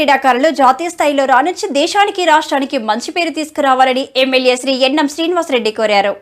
క్రీడాకారులు జాతీయ స్థాయిలో రాణించి దేశానికి రాష్ట్రానికి మంచి పేరు తీసుకురావాలని ఎమ్మెల్యే శ్రీ ఎన్ఎం శ్రీనివాసరెడ్డి కోరారు.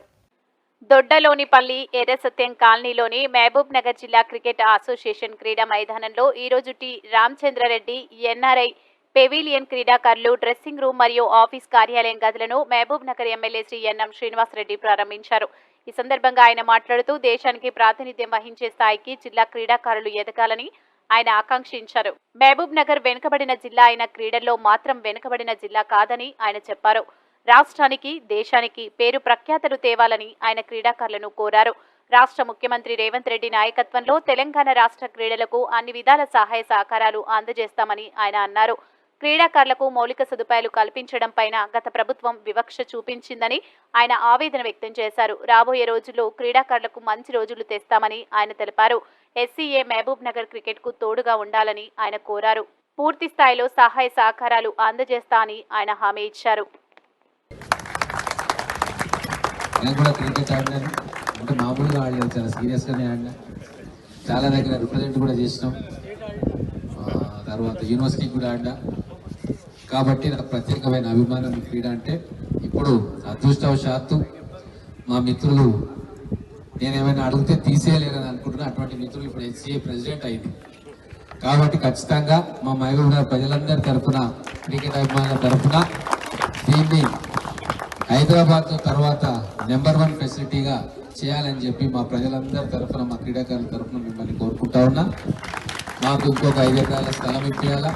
దొడ్డలోనిపల్లి ఎర్రసత్యం కాలనీలోని మహబూబ్ నగర్ జిల్లా క్రికెట్ అసోసియేషన్ క్రీడా మైదానంలో ఈరోజు టి రామచంద్రారెడ్డి ఎన్ఆర్ఐ పెవిలియన్ క్రీడాకారులు డ్రెస్సింగ్ రూమ్ మరియు ఆఫీస్ కార్యాలయం గదులను మహబూబ్ నగర్ ఎమ్మెల్యే శ్రీ ఎన్ఎం శ్రీనివాసరెడ్డి ప్రారంభించారు. ఈ సందర్భంగా ఆయన మాట్లాడుతూ దేశానికి ప్రాతినిధ్యం వహించే స్థాయికి జిల్లా క్రీడాకారులు ఎదగాలని ఆయన ఆకాంక్షించారు. మహబూబ్ నగర్ వెనుకబడిన జిల్లా అయిన క్రీడల్లో మాత్రం వెనుకబడిన జిల్లా కాదని ఆయన చెప్పారు. రాష్ట్రానికి దేశానికి పేరు ప్రఖ్యాతలు తేవాలని ఆయన క్రీడాకారులను కోరారు. రాష్ట్ర ముఖ్యమంత్రి రేవంత్ రెడ్డి నాయకత్వంలో తెలంగాణ రాష్ట్ర క్రీడలకు అన్ని విధాల సహాయ సహకారాలు అందజేస్తామని ఆయన అన్నారు. క్రీడాకారులకు మౌలిక సదుపాయాలు కల్పించడం పైన గత ప్రభుత్వం వివక్ష చూపించిందని ఆయన ఆవేదన వ్యక్తం చేశారు. రాబోయే రోజుల్లో క్రీడాకారులకు మంచి రోజులు తెస్తామని ఆయన తెలిపారు. ఎస్సీఏ మహబూబ్ నగర్ క్రికెట్కు తోడుగా ఉండాలని ఆయన కోరారు. పూర్తి స్థాయిలో సహాయ సహకారాలు అందజేస్తా అని ఆయన హామీ ఇచ్చారు. నేను కూడా క్రికెట్ ఆడినాను అంటే మామూలుగా ఆడలేదు చాలా సీరియస్గానే ఆడినా. చాలా దగ్గర రిప్రజెంట్ కూడా చేసినాం. తర్వాత యూనివర్సిటీకి కూడా ఆడినా. కాబట్టి నాకు ప్రత్యేకమైన అభిమానం క్రీడ అంటే ఇప్పుడు అదృష్టవశాత్తు మా మిత్రులు నేను ఏమైనా అడిగితే తీసేయలేరని అనుకుంటున్నా. అటువంటి మిత్రులు ఇప్పుడు హెచ్సిఏ ప్రెసిడెంట్ అయింది కాబట్టి ఖచ్చితంగా మా మహబూబ్ ప్రజలందరి తరఫున క్రికెట్ అభిమానుల తరఫున దీన్ని హైదరాబాద్ తర్వాత నెంబర్ వన్ ఫెసిలిటీగా చేయాలని చెప్పి మా ప్రజలందరి తరఫున మా క్రీడాకారుల తరఫున మిమ్మల్ని కోరుకుంటా ఉన్నా. మాకు ఇంకొక ఐదు ఎకరాల స్థలం ఇప్పించాలా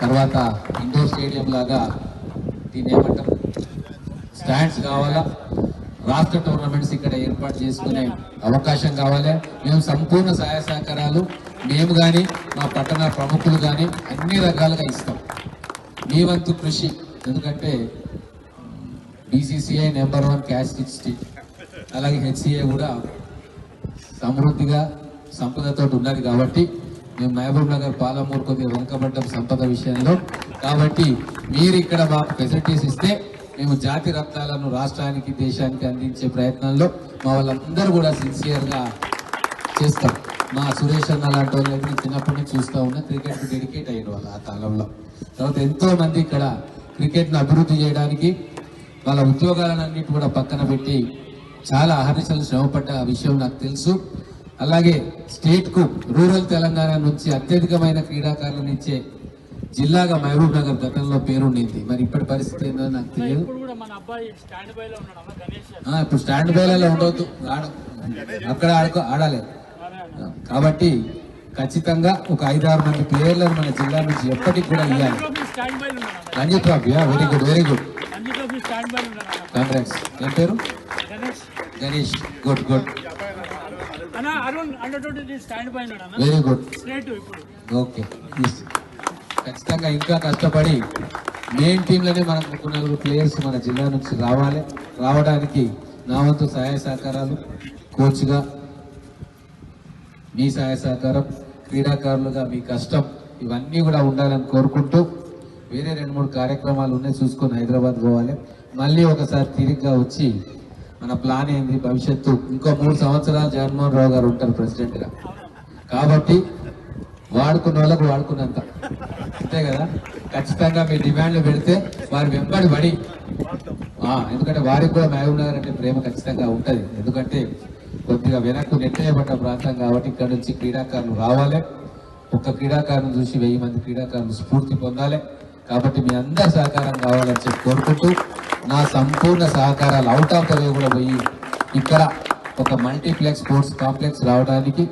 తర్వాత ఇండోర్ స్టేడియం లాగా దీన్ని ఏమంటారు? స్టాండ్స్ కావాలా? రాష్ట్ర టోర్నమెంట్స్ ఇక్కడ ఏర్పాటు చేసుకునే అవకాశం కావాలి. మేము సంపూర్ణ సహాయ సహకారాలు మేము కానీ మా పట్టణ ప్రముఖులు కానీ అన్ని రకాలుగా ఇస్తాం. మీ వంతు కృషి. ఎందుకంటే BCCI number one cash sixty అలాగే హెచ్సిఏ కూడా సమృద్ధిగా సంపదతో ఉన్నది కాబట్టి మేము మహబూబ్ నగర్ పాలమూరు కొద్దిగా వెనుకబడ్డం సంపద విషయంలో. కాబట్టి మీరు ఇక్కడ మాకు ఫెసిలిటీస్ ఇస్తే మేము జాతి రత్నాలను రాష్ట్రానికి దేశానికి అందించే ప్రయత్నంలో మా వాళ్ళందరూ కూడా సిన్సియర్గా చేస్తాం. మా సురేష్ అన్న లాంటి వాళ్ళు చిన్నప్పటి నుంచి చూస్తూ ఉన్నా. క్రికెట్కి డెడికేట్ అయ్యారు వాళ్ళు ఆ కాలంలో. తర్వాత ఎంతో మంది ఇక్కడ క్రికెట్ను అభివృద్ధి చేయడానికి వాళ్ళ ఉద్యోగాలన్నిటి కూడా పక్కన పెట్టి చాలా అహర్నిశలు శ్రమపడ్డ విషయం నాకు తెలుసు. అలాగే స్టేట్కు రూరల్ తెలంగాణ నుంచి అత్యధికమైన క్రీడాకారులను ఇచ్చే జిల్లాగా మహబూబ్ నగర్ గతంలో పేరుండింది మరి ఇప్పటి పరిస్థితి ఏందో నాకు తెలియదు. ఇప్పుడు స్టాండ్ బైలలో ఉండవద్దు అక్కడ ఆడుకో ఆడాలి. కాబట్టి ఖచ్చితంగా ఒక ఐదారు మంది ప్లేయర్లను మన జిల్లా నుంచి ఎప్పటికి కూడా ఇవ్వాలి. ట్రోఫీ స్టాండ్ బై లో ఉన్నాడు అమ్మ. Ranji trophy very good very good Congress. ఏం పేరు? Ganesh. Good good. Very good okay ఖచ్చితంగా ఇంకా కష్టపడి మెయిన్ టీంలోనే మనకు ముగ్గురు నలుగురు ప్లేయర్స్ మన జిల్లా నుంచి రావాలి. రావడానికి నా వంతు సహాయ సహకారాలు కోచ్గా మీ సహాయ సహకారం క్రీడాకారులుగా మీ కష్టం ఇవన్నీ కూడా ఉండాలని కోరుకుంటూ వేరే రెండు మూడు కార్యక్రమాలు ఉన్నాయి చూసుకొని హైదరాబాద్ పోవాలి. మళ్ళీ ఒకసారి తిరిగ్గా వచ్చి మన ప్లాన్ ఏంది భవిష్యత్తు? ఇంకో మూడు సంవత్సరాలు జగన్మోహన్ రావు గారు ఉంటారు ప్రెసిడెంట్గా కాబట్టి వాడుకున్న వాళ్ళకు వాడుకున్నంత. అంతే కదా? ఖచ్చితంగా మీ డిమాండ్లు పెడితే వారి వెంబడి పడి. ఎందుకంటే వారికి కూడా మహబూబ్ నగర్ అంటే ప్రేమ ఖచ్చితంగా ఉంటుంది. ఎందుకంటే కొద్దిగా వెనక్కు నెట్టేయబడ్డ ప్రాంతం కాబట్టి ఇక్కడ నుంచి క్రీడాకారులు రావాలి. ఒక్క క్రీడాకారుని చూసి వెయ్యి మంది క్రీడాకారులు స్ఫూర్తి పొందాలి. కాబట్టి మీ అందరి సహకారం కావాలని చెప్పి కోరుకుంటూ నా సంపూర్ణ సహకారాలు అవుట్ ఆఫ్ ద వే కూడా పోయి ఇక్కడ ఒక మల్టీప్లెక్స్ స్పోర్ట్స్ కాంప్లెక్స్ రావడానికి